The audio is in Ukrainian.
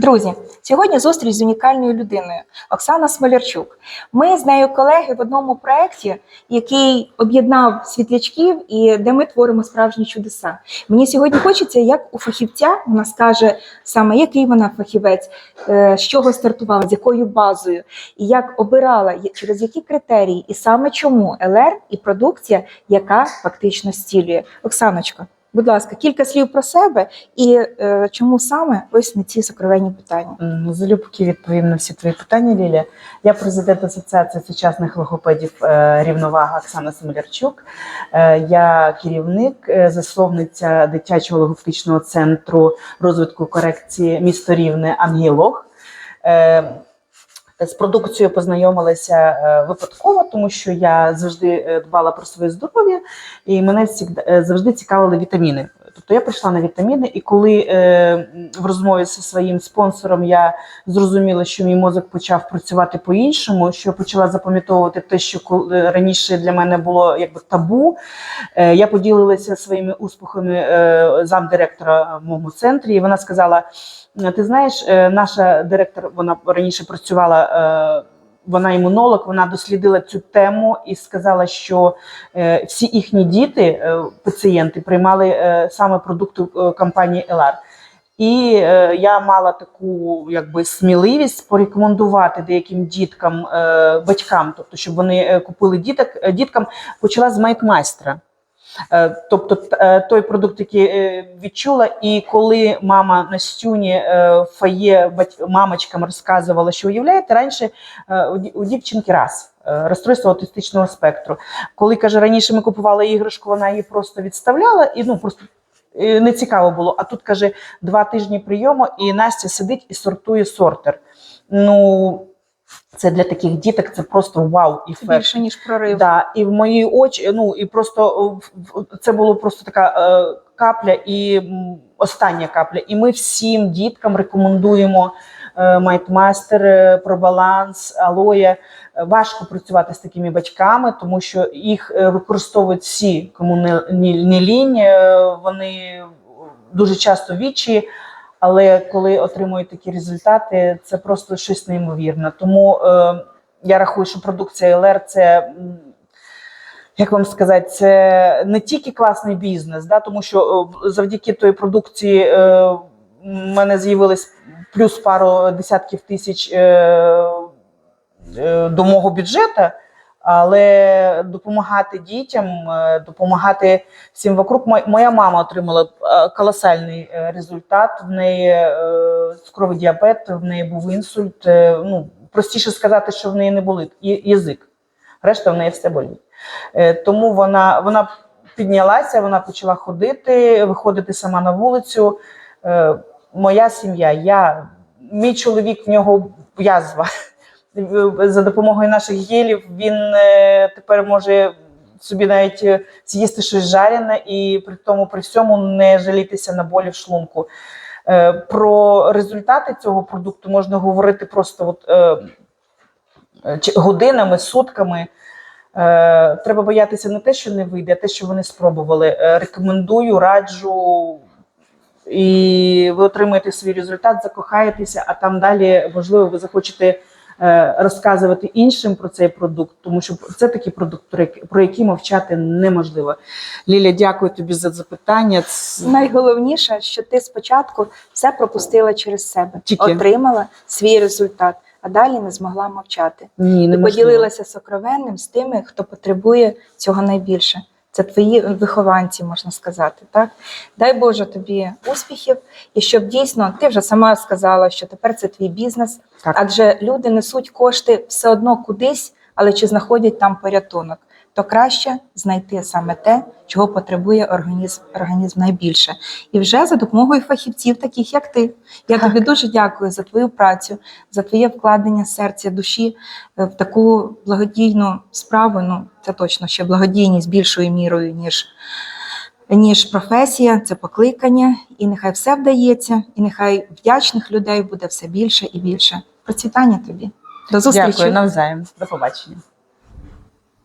Друзі, сьогодні зустріч з унікальною людиною Оксана Смолярчук. Ми з нею колеги в одному проєкті, який об'єднав світлячків і де ми творимо справжні чудеса. Мені сьогодні хочеться, як у фахівця, вона скаже саме, який вона фахівець, е, з чого стартувала, з якою базою, і як обирала, через які критерії, і саме чому ЛР і продукція, яка фактично стілює. Оксаночко, будь ласка, кілька слів про себе і е, чому саме ось на ці сокровенні питання. М, Залюбки відповім на всі твої питання, Лілія. Я президент Асоціації сучасних логопедів е, Рівновага Оксана Смолярчук. Е, Я керівник, е, засновниця дитячого логопедичного центру розвитку корекції місто Рівне Ангелог. Е, З продукцією познайомилася е, випадково, тому що я завжди е, дбала про своє здоров'я, і мене е, завжди цікавили вітаміни. Тобто я прийшла на вітаміни, і коли е, в розмові зі своїм спонсором я зрозуміла, що мій мозок почав працювати по-іншому, що почала запам'ятовувати те, що коли раніше для мене було якби табу. Е, я поділилася своїми успіхами е, замдиректора в моєму центрі, і вона сказала: ти знаєш, е, наша директор, вона раніше працювала. е, Вона імунолог, вона дослідила цю тему і сказала, що е, всі їхні діти, е, пацієнти, приймали е, саме продукти компанії Елар. І е, я мала таку якби сміливість порекомендувати деяким діткам, е, батькам, тобто, щоб вони купили діток, діткам, почала з майтмайстра. Е, Тобто е, той продукт, який е, відчула, і коли мама Настюні бать- мамочкам розказувала, що уявляєте, раніше у дівчинки раз розстройство аутистичного спектру. Коли каже, раніше ми купували іграшку, вона її просто відставляла і ну просто. Не цікаво було. А тут каже два тижні прийому, і Настя сидить і сортує сортер. Ну це для таких діток це просто вау Це ефект. більше ніж прорив. Да, і в мої очі, ну і просто в- це було просто така е, капля, і остання капля. І ми всім діткам рекомендуємо е, Майтмастер, е, Пробаланс, Алоє. Е, Важко працювати з такими батьками, тому що їх е, використовують всі, кому не, не, не лінь. е, Вони дуже часто вічі. Але коли отримують такі результати, це просто щось неймовірне. Тому е, я рахую, що продукція ЛР це. Як вам сказати, це не тільки класний бізнес, да, тому що е, завдяки тої продукції е, в мене з'явилось плюс пару десятків тисяч е, е, до мого бюджету, але допомагати дітям, е, допомагати всім вокруг. Мо- Моя мама отримала е, колосальний е, результат. В неї цукровий діабет, в неї був інсульт. Ну, простіше сказати, що в неї не болить язик. Решта в неї все болить. Тому вона, вона піднялася, вона почала ходити, виходити сама на вулицю. Моя сім'я, я, мій чоловік, в нього язва. За допомогою наших гелів він е, тепер може собі навіть е, з'їсти щось жарене і при тому при всьому не жалітися на болі в шлунку. Е, Про результати цього продукту можна говорити просто от, годинами, сутками. Треба боятися не те, що не вийде, а те, що вони спробували. Рекомендую, раджу. І ви отримаєте свій результат, закохаєтеся, а там далі, можливо, ви захочете розказувати іншим про цей продукт, тому що це такий продукт, про який- мовчати неможливо. Ліля, дякую тобі за запитання. Найголовніше, що ти спочатку все пропустила через себе, Тільки. отримала свій результат, а далі не змогла мовчати. Ні, І неможливо. поділилася сокровенним з тими, хто потребує цього найбільше. Це твої вихованці, можна сказати. Так дай Боже тобі успіхів, і щоб дійсно ти вже сама сказала, що тепер це твій бізнес, Так. адже люди несуть кошти все одно кудись, але чи знаходять там порятунок, то краще знайти саме те, чого потребує організм, організм найбільше. І вже за допомогою фахівців, таких як ти. Я тобі дуже дякую за твою працю, за твоє вкладення серця, душі е, в таку благодійну справу. Ну, це точно ще благодійність більшою мірою, ніж. Ніж професія, це покликання, і нехай все вдається, і нехай вдячних людей буде все більше і більше. Процвітання тобі. До зустрічі. Дякую навзаєм. До побачення.